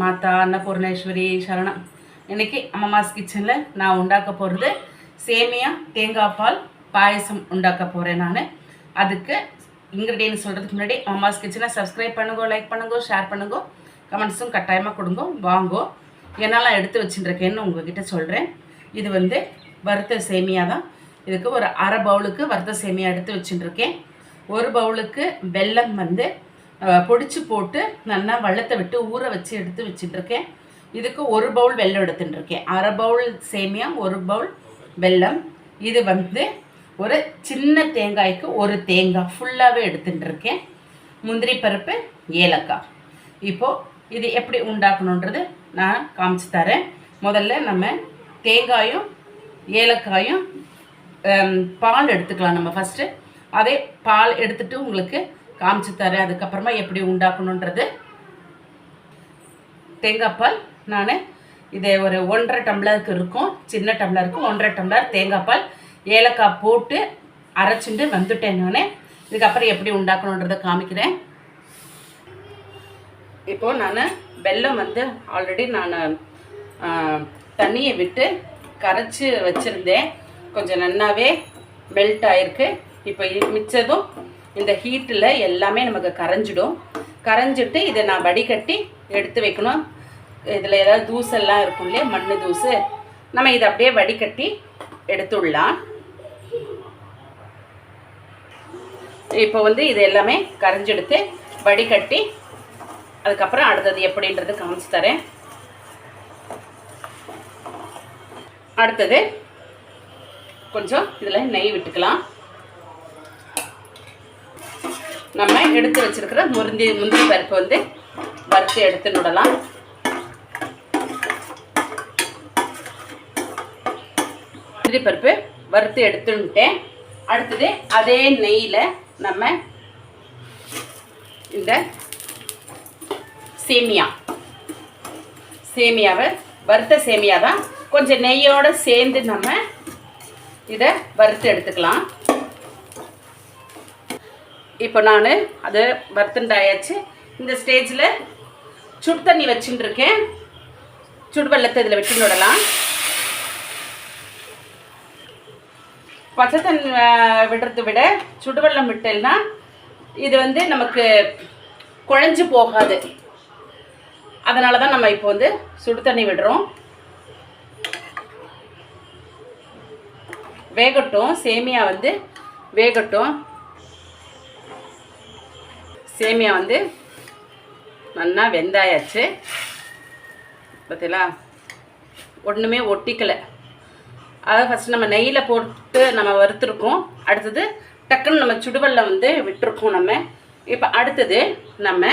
மாதா அன்னபூர்ணேஸ்வரி சரணம். இன்றைக்கி அம்மாஸ் கிச்சனில் நான் உண்டாக்க போகிறது சேமியா தேங்காய் பால் பாயசம் உண்டாக்க போகிறேன் நான். அதுக்கு இன்க்ரீடியன்ஸ் சொல்கிறதுக்கு முன்னாடி அம்மாஸ் கிச்சனை சப்ஸ்கிரைப் பண்ணுங்க லைக் பண்ணுங்க ஷேர் பண்ணுங்க. கமெண்ட்ஸும் கட்டாயமாக கொடுங்க வாங்கோ. என்னெல்லாம் எடுத்து வச்சுருக்கேன்னு உங்ககிட்ட சொல்கிறேன் இது வந்து வறுத்த சேமியா தான். இதுக்கு ஒரு அரை பவுலுக்கு வறுத்த சேமியா எடுத்து வச்சுட்டுருக்கேன் ஒரு பவுலுக்கு வெல்லம் வந்து பொடிச்சு போட்டு நல்லா வெள்ளத்தை விட்டு ஊற வச்சு எடுத்து வச்சுட்டுருக்கேன். இதுக்கு ஒரு பவுல் வெல்லம் எடுத்துட்டுருக்கேன். அரை பவுல் சேமியா ஒரு பவுல் வெல்லம். இது வந்து ஒரு சின்ன தேங்காய்க்கு ஒரு தேங்காய் ஃபுல்லாகவே எடுத்துட்டுருக்கேன். முந்திரி பருப்பு ஏலக்காய். இப்போது இது எப்படி உண்டாக்கணுன்றது நான் காமிச்சு தரேன். முதல்ல நம்ம தேங்காயும் ஏலக்காயும் பால் எடுத்துக்கலாம் நம்ம ஃபஸ்ட்டு அதே பால் எடுத்துகிட்டு உங்களுக்கு காமிச்சு தரேன். அதுக்கப்புறமா எப்படி உண்டாக்கணுன்றது தேங்காய் பால் நான் இதை ஒரு ஒன்றரை டம்ளருக்கு இருக்கும். சின்ன டம்ளருக்கு ஒன்றரை டம்ளர் தேங்காய் பால் ஏலக்காய் போட்டு அரைச்சிட்டு வந்துட்டேன் நான். இதுக்கப்புறம் எப்படி உண்டாக்கணுன்றதை காமிக்கிறேன். இப்போது நான் வெல்லம் வந்து ஆல்ரெடி நான் தண்ணியை விட்டு கரைச்சி வச்சுருந்தேன். கொஞ்சம் நல்லாவே மெல்ட் ஆயிருக்கு. இப்போ மிச்சதும் இந்த ஹீட்டில் எல்லாமே நமக்கு கரைஞ்சிடும். கரைஞ்சிட்டு இதை நான் வடிகட்டி எடுத்து வைக்கணும். இதில் ஏதாவது தூசெல்லாம் இருக்கும் இல்லையா? மண் தூசு. நம்ம இதை அப்படியே வடிகட்டி எடுத்துடலாம். இப்போ வந்து இது எல்லாமே கரைஞ்செடுத்து வடிகட்டி அதுக்கப்புறம் அடுத்தது எப்படின்றது காமிச்சு தரேன். அடுத்தது கொஞ்சம் இதில் நெய் விட்டுக்கலாம். நம்ம எடுத்து வச்சிருக்கிற முருந்தி முந்திரி பருப்பு வந்து வறுத்து எடுத்து நுடலாம். முந்திரி பருப்பு வறுத்து எடுத்துட்டேன் அடுத்தது அதே நெய்யில் நம்ம இந்த சேமியா. சேமியாவை வறுத்த சேமியா தான் கொஞ்சம் நெய்யோடு சேர்ந்து நம்ம இதை வறுத்து எடுத்துக்கலாம். இப்போ நான் அதை வறுத்துண்டாயாச்சு. இந்த ஸ்டேஜில் சுடு தண்ணி வச்சுட்டு இருக்கேன் சுடு வெள்ளத்தை இதில் விட்டு விடலாம். பச்சை தண்ணி அஹ், விடுறதை விட சுடுவெள்ளம் விட்டேன்னா இது வந்து நமக்கு குழஞ்சு போகாது. அதனால தான் நம்ம இப்போ வந்து சுடு தண்ணி விடுறோம். வேகட்டும் சேமியா வந்து வேகட்டும். சேமியா வந்து நல்லா வெந்தாயாச்சு. பார்த்தீங்களா ஒன்றுமே ஒட்டிக்கலை. அதை ஃபஸ்ட் நம்ம நெய்யில் போட்டு நம்ம வறுத்துருக்கோம். அடுத்தது டக்குன்னு நம்ம சுடுவெல்ல வந்து விட்டுருக்கோம் நம்ம. இப்போ அடுத்தது நம்ம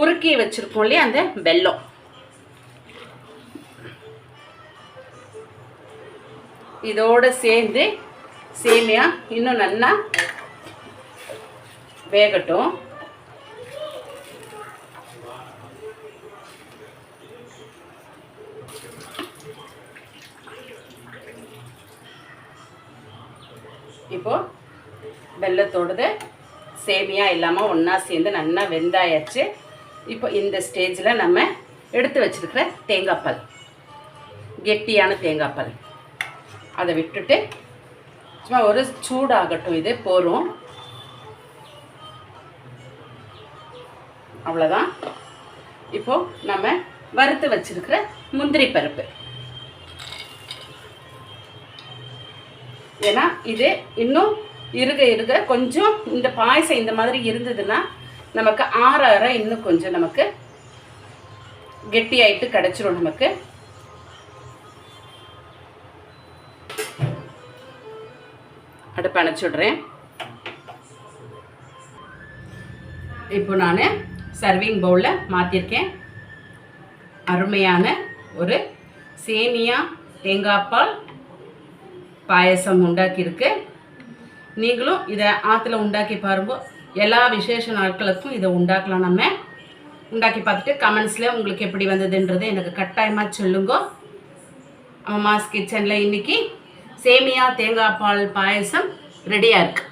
உருக்கி வச்சுருக்கோம் இல்லையா அந்த வெல்லம். இதோடு சேர்ந்து சேமியா இன்னும் நல்லா வேகட்டும். இப்போ வெள்ளத்தோடது சேமியா இல்லாமல் ஒன்றா சேர்ந்து நல்லா வெந்தாயாச்சு. இப்போ இந்த ஸ்டேஜில் நம்ம எடுத்து வச்சிருக்கிற தேங்காய்ப்பால் கெட்டியான தேங்காய்ப்பால் அதை விட்டுட்டு சும்மா ஒரு சூடாகட்டும் இது போரும் அவ்வளோதான் இப்போது நம்ம வறுத்து வச்சுருக்கிற முந்திரி பருப்பு. ஏன்னா இது இன்னும் இருக இருக கொஞ்சம் இந்த பாயசம் இந்த மாதிரி இருந்ததுன்னா நமக்கு ஆற ஆற இன்னும் கொஞ்சம் நமக்கு கெட்டியாயிட்டு கிடச்சிரும் நமக்கு. அடுப்பு அணைச்சிடுறேன் இப்போ நான் சர்விங் பவுலில் மாற்றிருக்கேன் அருமையான ஒரு சேமியா தேங்காய் பால் பாயசம் உண்டாக்கியிருக்கு. நீங்களும் இதை ஆற்றுல உண்டாக்கி பாருங்க. எல்லா விசேஷ நாட்களுக்கும் இதை உண்டாக்கலாம் நம்ம. உண்டாக்கி பார்த்துட்டு கமெண்ட்ஸில் உங்களுக்கு எப்படி வந்ததுன்றது எனக்கு கட்டாயமாக சொல்லுங்க. அம்மாஸ் கிச்சனில் இன்னைக்கு சேமியா தேங்காய் பால் பாயசம் ரெடியாக இருக்குது